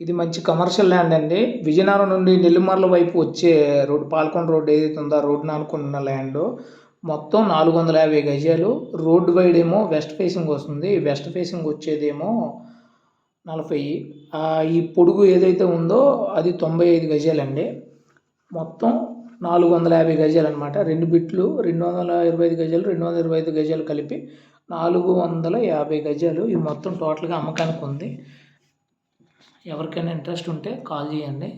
ఇది మంచి commercial land అండి. విజయనగరం నుండి నెల్లిమర్ల వైపు వచ్చే రోడ్ పాల్కొండ రోడ్ ఏదైతే ఉందో ఆ రోడ్డున అనుకున్న ల్యాండ్ మొత్తం నాలుగు వందల యాభై గజాలు. రోడ్ వైడ్ ఏమో వెస్ట్ ఫేసింగ్ వస్తుంది. వెస్ట్ ఫేసింగ్ వచ్చేదేమో నలభై. ఈ పొడుగు ఏదైతే ఉందో అది తొంభై ఐదు గజాలండి. మొత్తం నాలుగు వందల యాభై గజాలు అనమాట రెండు బిట్లు రెండు వందల ఇరవై ఐదు గజాలు రెండు వందల ఇరవై ఐదు గజాలు కలిపి నాలుగు వందల యాభై గజాలు. ఈ మొత్తం టోటల్గా అమ్మకానికి ఉంది. ఎవరికైనా ఇంట్రెస్ట్ ఉంటే కాల్ చేయండి.